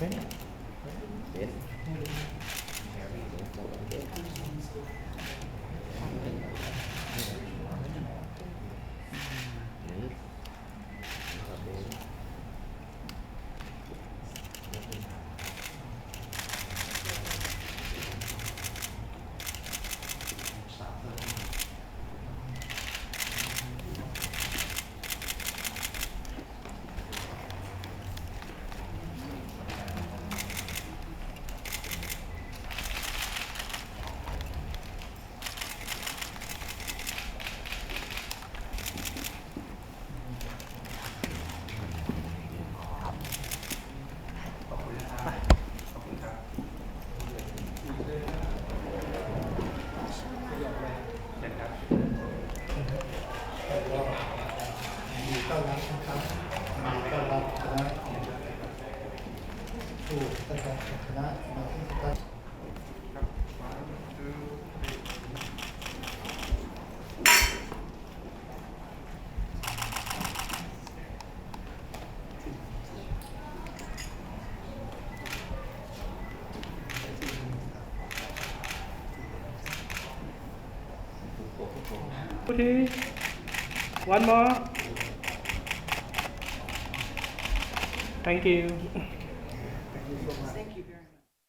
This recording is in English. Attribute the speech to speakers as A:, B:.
A: Benny. Benny. Benny. ต้อนรับนะครับยินดีต้อนรับคณะผู้ประธานคณะมาที่ท่านพุทธิ one more Thank you. Thank you so much. Thank you very much.